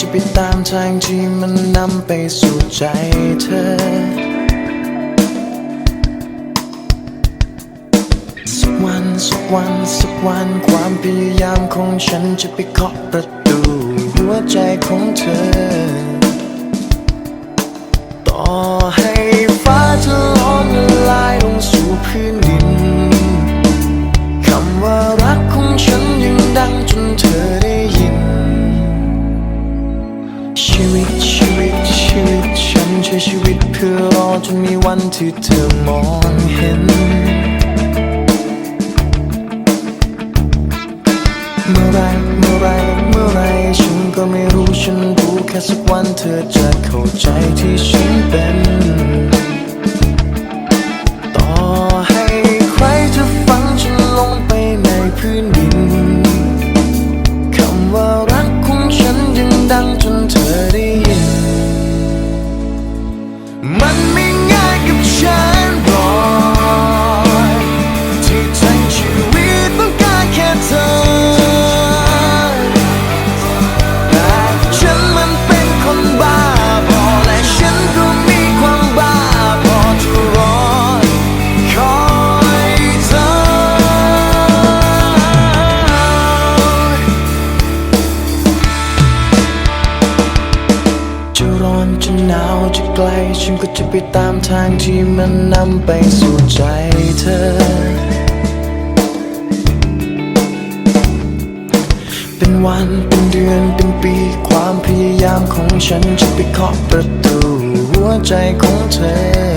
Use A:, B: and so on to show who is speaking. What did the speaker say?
A: จะไปตามทางที่มันนำไปสู่ใจเธอ สักวันสักวันสักวันความพยายามของฉันจะไปเคาะประตูหัวใจของเธอ ต่อให้ฟ้าจะล้อมละลายลงสู่พื้นดิน มีวันที่เธอมองเห็น เมื่อไรเมื่อไรเมื่อไรฉันก็ไม่รู้ฉันรู้แค่สักวันเธอจะเข้าใจที่ฉันเป็นต่อน จะร้อนจะหนาวจะไกล ฉันก็จะไปตามทางที่มันนำไปสู่ใจเธอ เป็นวันเป็นเดือนเป็นปี ความพยายามของฉันจะไปเคาะประตู หัวใจของเธอ